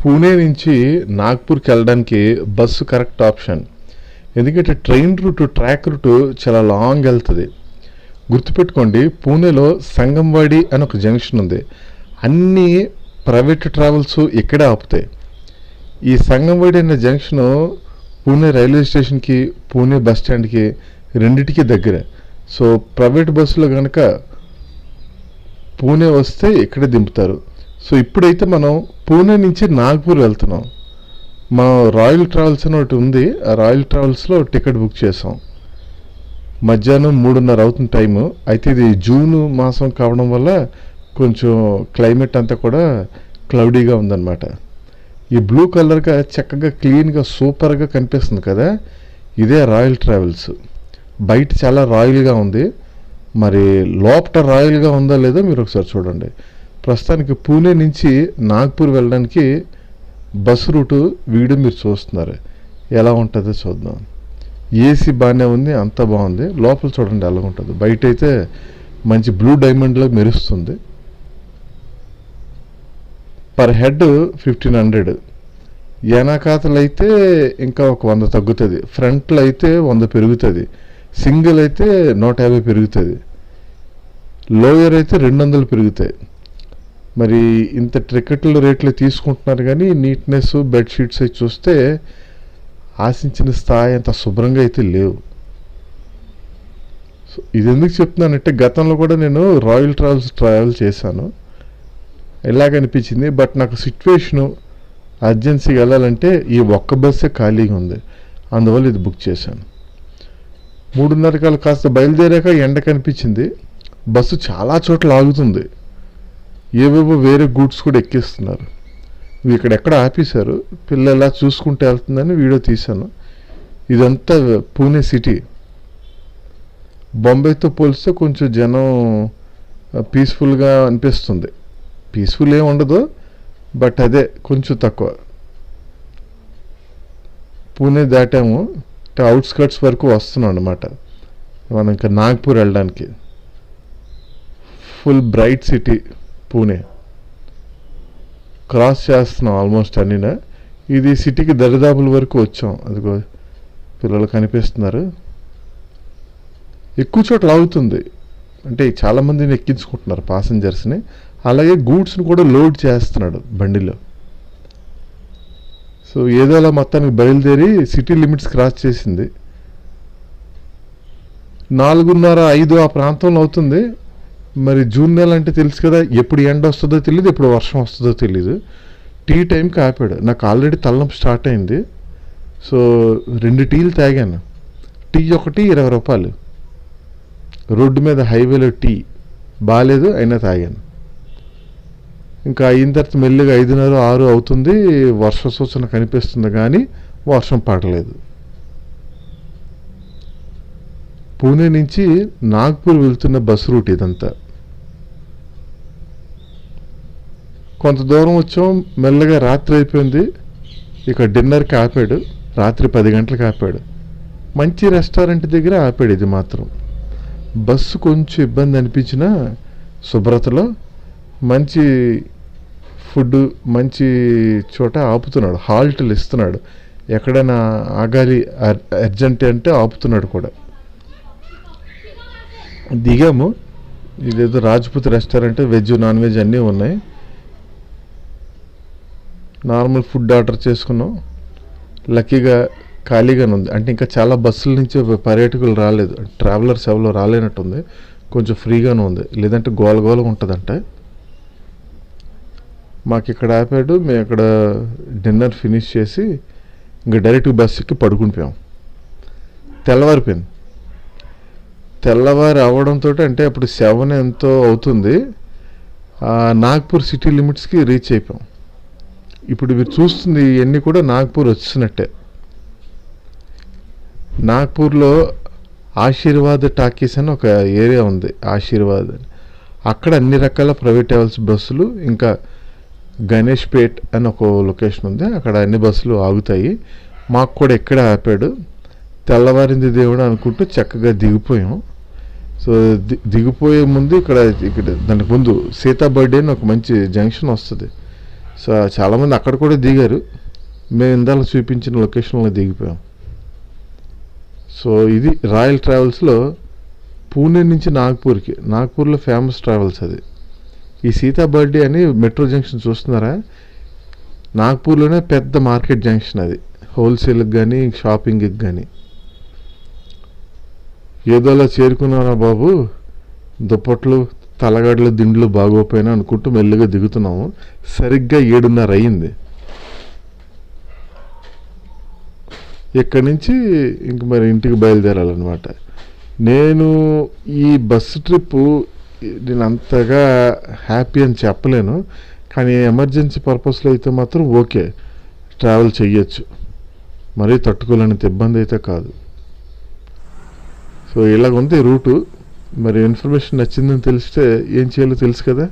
పూణే నుంచి నాగ్పూర్కి వెళ్ళడానికి బస్సు కరెక్ట్ ఆప్షన్. ఎందుకంటే ట్రైన్ రూట్ ట్రాక్ రూట్ చాలా లాంగ్ వెళ్తుంది. గుర్తుపెట్టుకోండి పూణేలో సంగంవాడి అని ఒక జంక్షన్ ఉంది. అన్ని ప్రైవేట్ ట్రావెల్స్ ఇక్కడే ఆపుతాయి. ఈ సంగంవాడి అనే జంక్షను పూణే రైల్వే స్టేషన్కి పూణే బస్ స్టాండ్కి రెండిటికి దగ్గరే. సో ప్రైవేట్ బస్సులో కనుక పూణే వస్తే ఇక్కడే దింపుతారు. సో ఇప్పుడైతే మనం పూణే నుంచి నాగ్పూర్ వెళ్తున్నాం. మా రాయల్ ట్రావెల్స్ అని ఒకటి ఉంది. ఆ రాయల్ ట్రావెల్స్లో టికెట్ బుక్ చేసాం మధ్యాహ్నం మూడున్నర అవుతుంది టైము. అయితే ఇది జూన్ మాసం కావడం వల్ల కొంచెం క్లైమేట్ అంతా కూడా క్లౌడీగా ఉందన్నమాట. ఈ బ్లూ కలర్గా చక్కగా క్లీన్గా సూపర్గా కనిపిస్తుంది కదా. ఇదే రాయల్ ట్రావెల్స్. బయట చాలా రాయల్గా ఉంది. మరి లోపట రాయల్గా ఉందా లేదో మీరు ఒకసారి చూడండి. ప్రస్తుతానికి పూణే నుంచి నాగ్పూర్ వెళ్ళడానికి బస్సు రూటు వీడియో మీరు చూస్తున్నారు. ఎలా ఉంటుందో చూద్దాం. ఏసీ బాగానే ఉంది అంత బాగుంది. లోపల చూడండి ఎలా ఉంటుంది. బయట అయితే మంచి బ్లూ డైమండ్లో మెరుస్తుంది. Per head fifteen hundred. వెనకాతలు అయితే ఇంకా ఒక వంద తగ్గుతుంది. ఫ్రంట్లో అయితే వంద పెరుగుతుంది. సింగిల్ అయితే నూట యాభై పెరుగుతుంది. లోయర్ అయితే రెండు వందలు పెరుగుతాయి. మరి ఇంత టికెట్ల రేట్లు తీసుకుంటున్నారు కానీ నీట్నెస్ బెడ్షీట్స్ అవి చూస్తే ఆశించిన స్థాయి అంత శుభ్రంగా అయితే లేవు. సో ఇది ఎందుకు చెప్తున్నానంటే గతంలో కూడా నేను రాయల్ ట్రావెల్స్ ట్రావెల్ చేశాను. ఎలాగనిపించింది? బట్ నాకు సిచ్యువేషను అర్జెన్సీగా వెళ్ళాలంటే ఈ ఒక్క బస్సే ఖాళీగా ఉంది. అందువల్ల ఇది బుక్ చేశాను. మూడున్నర కాలు కాస్త బయలుదేరాక ఎండ కనిపించింది బస్సు చాలా చోట్ల ఆగుతుంది. ఏవేవో వేరే గూడ్స్ కూడా ఎక్కిస్తున్నారు. ఇక్కడ ఎక్కడ ఆపేశారు? పిల్ల ఎలా చూసుకుంటూ వెళ్తుందని వీడియో తీశాను. ఇదంతా పూణే సిటీ. బొంబాయితో పోలిస్తే కొంచెం జనం పీస్ఫుల్గా అనిపిస్తుంది. పీస్ఫుల్ ఏమి ఉండదు బట్ అదే కొంచెం తక్కువ. పూణే దాటాము అవుట్స్కట్స్ వరకు వస్తున్నాం అనమాట మనం ఇంకా నాగ్పూర్ వెళ్ళడానికి. Full bright city. Pune cross చేస్తున్నాం ఆల్మోస్ట్ అన్నీనా. ఇది సిటీకి దరిదాపుల వరకు వచ్చాం. అదిగో పిల్లలు కనిపిస్తున్నారు. ఎక్కువ చోట్ల ఆగుతుంది. అంటే చాలామందిని ఎక్కించుకుంటున్నారు పాసెంజర్స్ని అలాగే గూడ్స్ని కూడా లోడ్ చేస్తున్నాడు బండిలో. సో ఏదో అలా మొత్తానికి బయలుదేరి సిటీ లిమిట్స్ క్రాస్ చేసింది. నాలుగున్నర ఐదు ఆ ప్రాంతంలో అవుతుంది. మరి జూన్ నెల అంటే తెలుసు కదా ఎప్పుడు ఎండ వస్తుందో తెలియదు ఎప్పుడు వర్షం వస్తుందో తెలియదు టీ టైంకి ఆపాడు. నాకు ఆల్రెడీ తలనొప్పి స్టార్ట్ అయింది. సో రెండు టీలు తాగాను. టీ ఒకటి ఇరవై రూపాయలు. రోడ్డు మీద హైవేలో టీ. బాగాలేదు అయినా తాగాను. ఇంకా అయిన తర్వాత మెల్లిగా ఐదున్నర ఆరు అవుతుంది. వర్ష సూచన కనిపిస్తుంది కానీ వర్షం పడలేదు. పూణే నుంచి నాగ్పూర్ వెళ్తున్న బస్సు రూట్ ఇదంతా. కొంత దూరం వచ్చాం మెల్లగా రాత్రి అయిపోయింది. ఇక డిన్నర్కి ఆపాడు రాత్రి పది గంటలకు ఆపాడు. మంచి రెస్టారెంట్ దగ్గర ఆపాడు ఇది మాత్రం. బస్సు కొంచెం ఇబ్బంది అనిపించిన శుభ్రతలో మంచి ఫుడ్ మంచి చోట ఆపుతున్నాడు. హాల్ట్లు ఇస్తున్నాడు ఎక్కడైనా ఆగాలి అర్- అర్జెంట్ అంటే ఆపుతున్నాడు కూడా. దిగాము. ఇదేదో Rajput restaurant veg non veg అన్నీ ఉన్నాయి. నార్మల్ ఫుడ్ ఆర్డర్ చేసుకున్నాం. లక్కీగా ఖాళీగానే ఉంది. అంటే ఇంకా చాలా బస్సుల నుంచి పర్యాటకులు రాలేదు. ట్రావెలర్స్ ఎవరో రాలేనట్టుంది. కొంచెం ఫ్రీగానే ఉంది. లేదంటే గోల గోల ఉంటుందంట. మాకు ఇక్కడ ఆపాడు. మేము అక్కడ డిన్నర్ ఫినిష్ చేసి ఇంకా డైరెక్ట్ బస్సుకి పడుకుని పోయాం తెల్లవారిపోయింది. తెల్లవారి అవ్వడంతో అంటే అప్పుడు సెవెన్ ఎంతో అవుతుంది. నాగ్పూర్ సిటీ లిమిట్స్కి రీచ్ అయిపోయాం. ఇప్పుడు మీరు చూస్తుంది ఇవన్నీ కూడా నాగ్పూర్ వచ్చినట్టే. నాగ్పూర్లో ఆశీర్వాద్ టాకీస్ అని ఒక ఏరియా ఉంది ఆశీర్వాద్ అని. అక్కడ అన్ని రకాల ప్రైవేట్ ట్రావెల్స్ బస్సులు ఇంకా గణేష్ పేట్ అని ఒక లొకేషన్ ఉంది. అక్కడ అన్ని బస్సులు ఆగుతాయి. మాకు కూడా ఎక్కడ ఆపాడు. తెల్లవారింది దేవుడు అనుకుంటూ చక్కగా దిగిపోయాం. సో ది- దిగిపోయే ముందు ఇక్కడ ఇక్కడ దానికి ముందు సీతా బర్త్డే అని ఒక మంచి జంక్షన్ వస్తుంది. సో చాలామంది అక్కడ కూడా దిగారు. మేము ఇందాక చూపించిన లొకేషన్లో దిగిపోయాం. సో ఇది రాయల్ ట్రావెల్స్లో పూణే నుంచి నాగ్పూర్కి నాగ్పూర్లో ఫేమస్ ట్రావెల్స్ అది. ఈ సీతా బర్త్డే అని మెట్రో జంక్షన్ చూస్తున్నారా? నాగ్పూర్లోనే పెద్ద మార్కెట్ జంక్షన్ అది. హోల్సేల్కి కానీ షాపింగ్కి కానీ ఏదోలా చేరుకున్నారా బాబు? దుప్పట్లు తలగడలు దిండ్లు బాగోపోయినా అనుకుంటూ మెల్లిగా దిగుతున్నాము. సరిగ్గా ఏడున్నర అయ్యింది. ఇక్కడి నుంచి ఇంక మరి ఇంటికి బయలుదేరాలన్నమాట. నేను ఈ బస్సు ట్రిప్పు నేను అంతగా హ్యాపీ అని చెప్పలేను. కానీ ఎమర్జెన్సీ పర్పస్లో అయితే మాత్రం ఓకే. ట్రావెల్ చేయొచ్చు మరీ తట్టుకోలేనంత ఇబ్బంది అయితే కాదు. సో ఇలాగ ఉంది రూటు. మరి ఇన్ఫర్మేషన్ నచ్చిందని తెలిస్తే ఏం చేయాలో తెలుసు కదా.